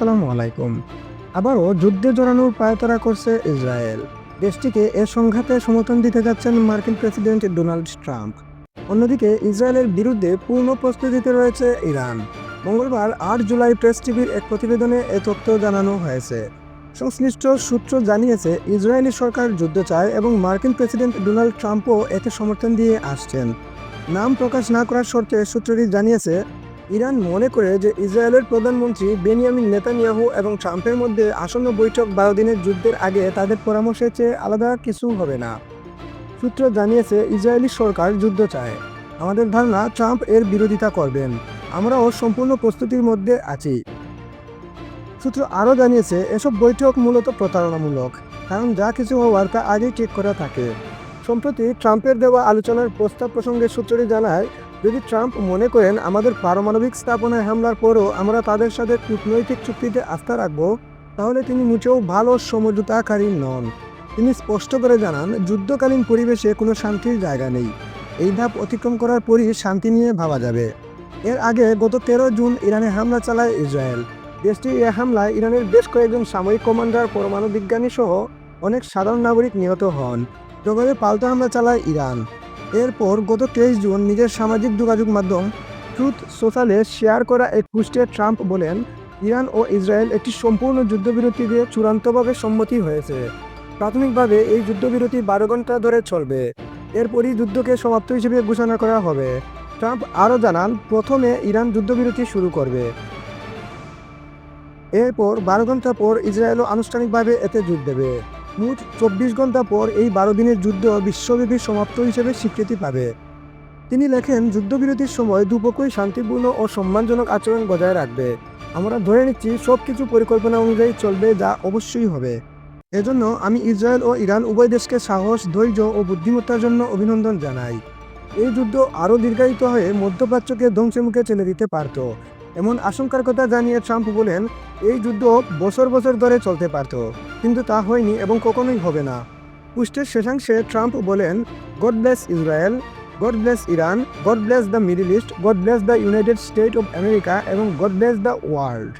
আসসালামু আলাইকুম। আবারও যুদ্ধে জড়ানোর পায়তারা করছে ইসরায়েল। দেশটিকে এ সংঘাতে সমর্থন দিতে যাচ্ছেন মার্কিন প্রেসিডেন্ট ডোনাল্ড ট্রাম্প। অন্যদিকে ইসরায়েলের বিরুদ্ধে পূর্ণ প্রস্তুতিতে রয়েছে ইরান। মঙ্গলবার আট জুলাই প্রেস টিভির এক প্রতিবেদনে এ তথ্য জানানো হয়েছে। সংশ্লিষ্ট সূত্র জানিয়েছে, ইসরায়েলি সরকার যুদ্ধ চায় এবং মার্কিন প্রেসিডেন্ট ডোনাল্ড ট্রাম্পও এতে সমর্থন দিয়ে আসছেন। নাম প্রকাশ না করার শর্তে সূত্রটি জানিয়েছে ইরান মনে করে যে ইসরায়েলের প্রধানমন্ত্রী বেনিয়ামিন নেতানিয়াহু এবং ট্রাম্পের মধ্যে আসন্ন বৈঠক বারো দিনের যুদ্ধের আগে তাদের পরামর্শের চেয়ে আলাদা কিছু হবে না। সূত্র জানিয়েছে, ইসরায়েলি সরকার যুদ্ধ চায়। আমাদের ধারণা, ট্রাম্প এর বিরোধিতা করবেন। আমরাও সম্পূর্ণ প্রস্তুতির মধ্যে আছি। সূত্র আরও জানিয়েছে, এসব বৈঠক মূলত প্রতারণামূলক, কারণ যা কিছু হওয়ার তা আগেই ঠিক করা থাকে। সম্প্রতি ট্রাম্পের দেওয়া আলোচনার প্রস্তাব প্রসঙ্গে সূত্রটি জানায় যদি ট্রাম্প মনে করেন আমাদের পারমাণবিক স্থাপনায় হামলার পরও আমরা তাদের সাথে কূটনৈতিক চুক্তিতে আস্থা রাখব, তাহলে তিনি মুচেও ভালো সমঝোতাকারী নন। তিনি স্পষ্ট করে জানান, যুদ্ধকালীন পরিবেশে কোনো শান্তির জায়গা নেই। এই ধাপ অতিক্রম করার পরই শান্তি নিয়ে ভাবা যাবে। এর আগে গত তেরো জুন ইরানে হামলা চালায় ইসরায়েল। দেশটির এ হামলায় ইরানের বেশ কয়েকজন সামরিক কমান্ডার, পরমাণু বিজ্ঞানী সহ অনেক সাধারণ নাগরিক নিহত হন। জবাবে পাল্টা হামলা চালায় ইরান। এরপর গত তেইশ জুন নিজের সামাজিক যোগাযোগ মাধ্যম ট্রুথ সোশ্যালে শেয়ার করা এক পোস্টে ট্রাম্প বলেন, ইরান ও ইসরায়েল একটি সম্পূর্ণ যুদ্ধবিরতি দিয়ে চূড়ান্তভাবে সম্মতি হয়েছে। প্রাথমিকভাবে এই যুদ্ধবিরতি বারো ঘণ্টা ধরে চলবে। এরপরই যুদ্ধকে সমাপ্ত হিসেবে ঘোষণা করা হবে। ট্রাম্প আরও জানান, প্রথমে ইরান যুদ্ধবিরতি শুরু করবে। এরপর বারো ঘণ্টা পর ইসরায়েলও আনুষ্ঠানিকভাবে এতে যোগ দেবে। মোট চব্বিশ ঘণ্টা পর এই বারো দিনের যুদ্ধ বিশ্বব্যাপী সমাপ্ত হিসেবে স্বীকৃতি পাবে। তিনি লেখেন, যুদ্ধবিরতির সময় দুপক্ষই শান্তিপূর্ণ ও সম্মানজনক আচরণ বজায় রাখবে। আমরা ধরে নিচ্ছি সব কিছু পরিকল্পনা অনুযায়ী চলবে যা অবশ্যই হবে। এজন্য আমি ইসরায়েল ও ইরান উভয় দেশকে সাহস, ধৈর্য ও বুদ্ধিমত্তার জন্য অভিনন্দন জানাই। এই যুদ্ধ আরও দীর্ঘায়িত হয়ে মধ্যপ্রাচ্যকে ধ্বংসের মুখে ঠেলে দিতে পারত। এমন আশঙ্কার কথা জানিয়ে ট্রাম্প বলেন, এই যুদ্ধ বছর বছর ধরে চলতে পারত, কিন্তু তা হয়নি এবং কখনোই হবে না। পুষ্টের শেষাংশে ট্রাম্প বলেন God bless Israel God bless Iran God bless the Middle East God bless the United State of America এবং গড ব্লেস দ্য ওয়ার্ল্ড